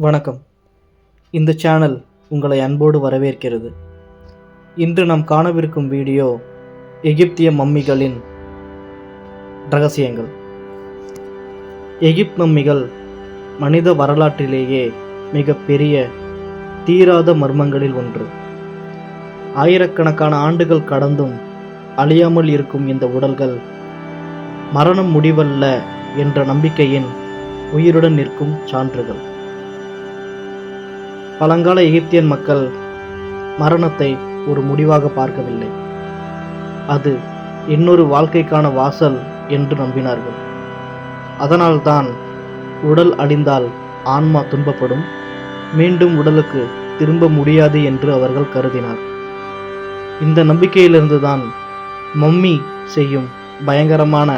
வணக்கம். இந்த சேனல் உங்களை அன்போடு வரவேற்கிறது. இன்று நாம் காணவிருக்கும் வீடியோ எகிப்திய மம்மிகளின் ரகசியங்கள். எகிப்த் மம்மிகள் மனித வரலாற்றிலேயே மிக பெரிய தீராத மர்மங்களில் ஒன்று. ஆயிரக்கணக்கான ஆண்டுகள் கடந்தும் அழியாமல் இருக்கும் இந்த உடல்கள் மரணம் முடிவல்ல என்ற நம்பிக்கையின் உயிருடன் நிற்கும் சான்றுகள். பழங்கால எகிப்தியன் மக்கள் மரணத்தை ஒரு முடிவாக பார்க்கவில்லை. அது இன்னொரு வாழ்க்கைக்கான வாசல் என்று நம்பினார்கள். அதனால்தான் உடல் அழிந்தால் ஆன்மா துன்பப்படும் மீண்டும் உடலுக்கு திரும்ப முடியாது என்று அவர்கள் கருதினார். இந்த நம்பிக்கையிலிருந்துதான் மம்மி செய்யும் பயங்கரமான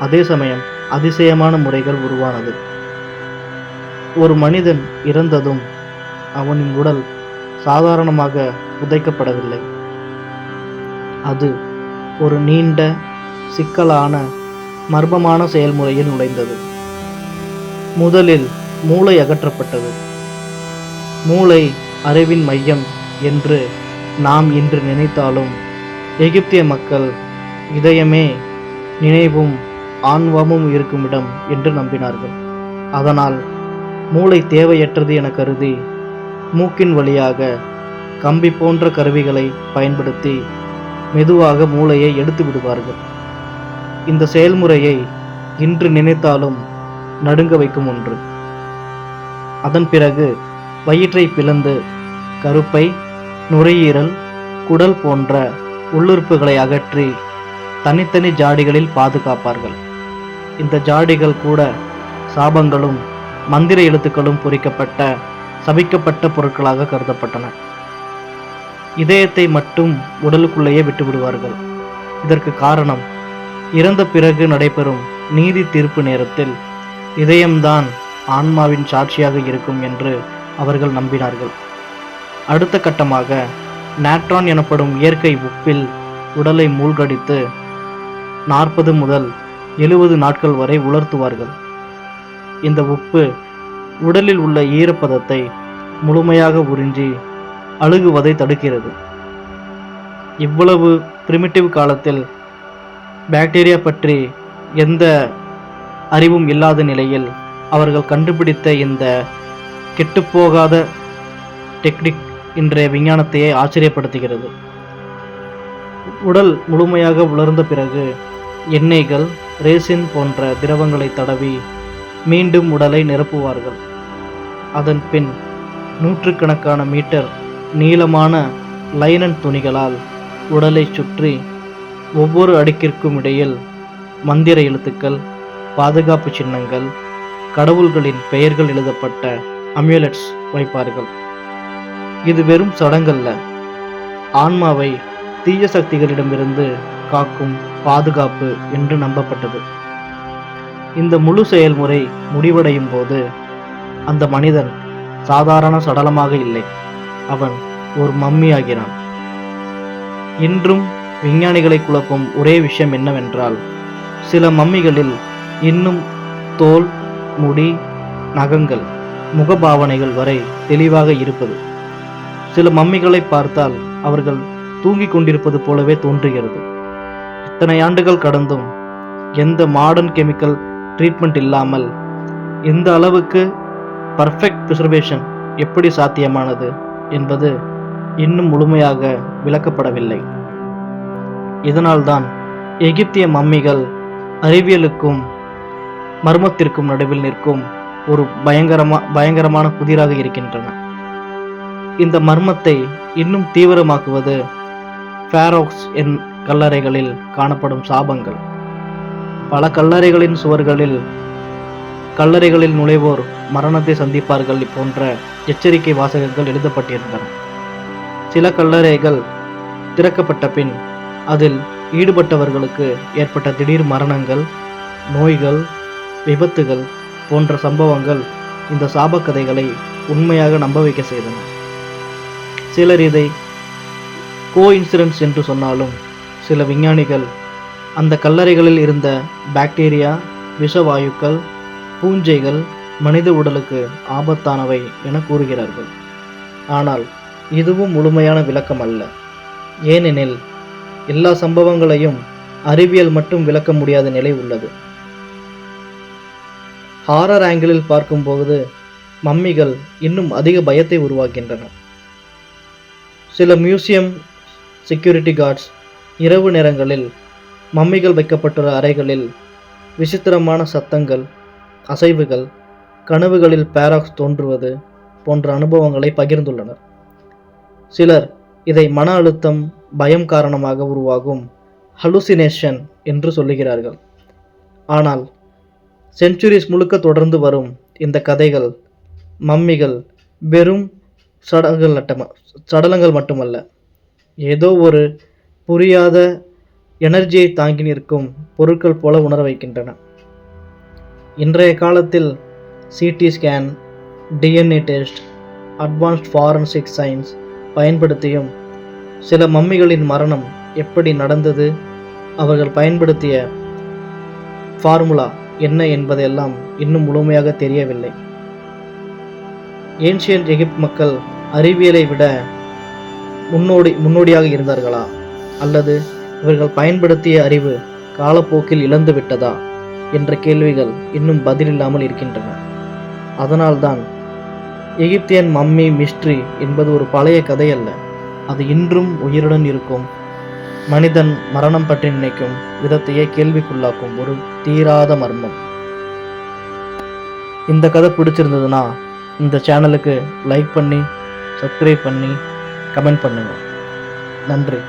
அதே சமயம் அதிசயமான முறைகள் உருவானது. ஒரு மனிதன் இறந்ததும் அவனின் உடல் சாதாரணமாக புதைக்கப்படவில்லை. அது ஒரு நீண்ட சிக்கலான மர்மமான செயல்முறையில் நுழைந்தது. முதலில் மூளை அகற்றப்பட்டது. மூளை அறிவின் மையம் என்று நாம் இன்று நினைத்தாலும் எகிப்திய மக்கள் இதயமே நினைவும் ஆன்வமும் இருக்கும் இடம் என்று நம்பினார்கள். அதனால் மூளை தேவையற்றது என கருதி மூக்கின் வழியாக கம்பி போன்ற கருவிகளை பயன்படுத்தி மெதுவாக மூளையை எடுத்து விடுவார்கள். இந்த செயல்முறையை இன்று நினைத்தாலும் நடுங்க வைக்கும் ஒன்று. அதன் பிறகு வயிற்றை பிளந்து கருப்பை நுரையீரல் குடல் போன்ற உள்ளுறுப்புகளை அகற்றி தனித்தனி ஜாடிகளில் பாதுகாப்பார்கள். இந்த ஜாடிகள் கூட சாபங்களும் மந்திர எழுத்துக்களும் பொறிக்கப்பட்ட சபிக்கப்பட்ட பொருட்களாக கருதப்பட்டன. இதயத்தை மட்டும் உடலுக்குள்ளேயே விட்டுவிடுவார்கள். இதற்கு காரணம் இறந்த பிறகு நடைபெறும் நீதி தீர்ப்பு நேரத்தில் இதயம்தான் ஆன்மாவின் சாட்சியாக இருக்கும் என்று அவர்கள் நம்பினார்கள். அடுத்த கட்டமாக நேட்ரான் எனப்படும் இயற்கை உப்பில் உடலை மூழ்கடித்து நாற்பது முதல் எழுபது நாட்கள் வரை உலர்த்துவார்கள். இந்த உப்பு உடலில் உள்ள ஈரப்பதத்தை முழுமையாக உறிஞ்சி அழுகுவதை தடுக்கிறது. இவ்வளவு பிரிமிட்டிவ் காலத்தில் பாக்டீரியா பற்றி எந்த அறிவும் இல்லாத நிலையில் அவர்கள் கண்டுபிடித்த இந்த கெட்டுப்போகாத டெக்னிக் இன்றைய விஞ்ஞானத்தையே ஆச்சரியப்படுத்துகிறது. உடல் முழுமையாக உலர்ந்த பிறகு எண்ணெய்கள் ரேசின் போன்ற திரவங்களை தடவி மீண்டும் உடலை நிரப்புவார்கள். அதன் பின் நூற்றுக்கணக்கான மீட்டர் நீளமான லைனன் துணிகளால் உடலை சுற்றி ஒவ்வொரு அடுக்கிற்கும் இடையில் மந்திர எழுத்துக்கள் பாதுகாப்பு சின்னங்கள் கடவுள்களின் பெயர்கள் எழுதப்பட்ட அம்யூலட்ஸ் வைப்பார்கள். இது வெறும் சடங்கல்ல. ஆன்மாவை தீய சக்திகளிடமிருந்து காக்கும் பாதுகாப்பு என்று நம்பப்பட்டது. இந்த முழு செயல்முறை முடிவடையும் போது அந்த மனிதன் சாதாரண சடலமாக இல்லை. அவன் ஒரு மம்மி ஆகிறான் இன்றும் விஞ்ஞானிகளை குழப்பும் ஒரே விஷயம் என்னவென்றால் சில மம்மிகளில் இன்னும் தோல் முடி நகங்கள் முகபாவனைகள் வரை தெளிவாக இருப்பது. சில மம்மிகளை பார்த்தால் அவர்கள் தூங்கிக் கொண்டிருப்பது போலவே தோன்றுகிறது. இத்தனை ஆண்டுகள் கடந்தும் எந்த மாடர்ன் கெமிக்கல் ட்ரீட்மெண்ட் இல்லாமல் இந்த அளவுக்கு பர்ஃபெக்ட் ப்ரிசர்வேஷன் எப்படி சாத்தியமானது என்பது இன்னும் முழுமையாக விளக்கப்படவில்லை. இதனால்தான் எகிப்திய மம்மிகள் அறிவியலுக்கும் மர்மத்திற்கும் நடுவில் நிற்கும் ஒரு பயங்கரமா பயங்கரமான புதிராக இருக்கின்றன. இந்த மர்மத்தை இன்னும் தீவிரமாக்குவது ஃபேரோக்ஸ் என் கல்லறைகளில் காணப்படும் சாபங்கள். பல கல்லறைகளின் சுவர்களில் கல்லறைகளில் நுழைவோர் மரணத்தை சந்திப்பார்கள் போன்ற எச்சரிக்கை வாசகங்கள் எழுதப்பட்டிருந்தன. சில கல்லறைகள் திறக்கப்பட்ட பின் அதில் ஈடுபட்டவர்களுக்கு ஏற்பட்ட திடீர் மரணங்கள் நோய்கள் விபத்துகள் போன்ற சம்பவங்கள் இந்த சாபக்கதைகளை உண்மையாக நம்ப வைக்க செய்தன. சிலர் இதை கோ இன்சூரன்ஸ் என்று சொன்னாலும் சில விஞ்ஞானிகள் அந்த கல்லறைகளில் இருந்த பாக்டீரியா விஷவாயுக்கள் பூஞ்சைகள் மனித உடலுக்கு ஆபத்தானவை என கூறுகிறார்கள். ஆனால் இதுவும் முழுமையான விளக்கம் அல்ல. ஏனெனில் எல்லா சம்பவங்களையும் அறிவியல் மட்டும் விளக்க முடியாத நிலை உள்ளது. ஹாரர் ஆங்கிளில் பார்க்கும்போது மம்மிகள் இன்னும் அதிக பயத்தை உருவாக்கின்றன. சில மியூசியம் செக்யூரிட்டி கார்ட்ஸ் இரவு நேரங்களில் மம்மிகள் வைக்கப்பட்டுள்ள அறைகளில் விசித்திரமான சத்தங்கள் அசைவுகள் கனவுகளில் பேராக்ஸ் தோன்றுவது போன்ற அனுபவங்களை பகிர்ந்துள்ளனர். சிலர் இதை மன அழுத்தம் பயம் காரணமாக உருவாகும் ஹலுசினேஷன் என்று சொல்லுகிறார்கள். ஆனால் செஞ்சுரிஸ் முழுக்க தொடர்ந்து வரும் இந்த கதைகள் மம்மிகள் வெறும் சடங்கள் சடலங்கள் மட்டுமல்ல. ஏதோ ஒரு புரியாத எனர்ஜியை தாங்கி நிற்கும் பொருட்கள் போல உணர வைக்கின்றன. இன்றைய காலத்தில் CT scan DNA test advanced forensic science பயன்படுத்தியும் சில மம்மிகளின் மரணம் எப்படி நடந்தது அவர்கள் பயன்படுத்திய ஃபார்முலா என்ன என்பதெல்லாம் இன்னும் முழுமையாக தெரியவில்லை. ஏன்ஷியன்ட் எகிப்த் மக்கள் அறிவியலை விட முன்னோடி முன்னோடியாக இருந்தார்களா? அல்லது இவர்கள் பயன்படுத்திய அறிவு காலப்போக்கில் இழந்து விட்டதா என்ற கேள்விகள் இன்னும் பதிலில்லாமல் இருக்கின்றன. அதனால்தான் எகிப்தியன் மம்மி மிஸ்ட்ரி என்பது ஒரு பழைய கதை அல்ல அது இன்றும் உயிருடன் இருக்கும். மனிதன் மரணம் பற்றி நினைக்கும் விதத்தையே கேள்விக்குள்ளாக்கும் ஒரு தீராத மர்மம். இந்த கதை பிடிச்சிருந்ததுன்னா இந்த சேனலுக்கு லைக் பண்ணி சப்ஸ்கிரைப் பண்ணி கமெண்ட் பண்ணுங்கள் நன்றி.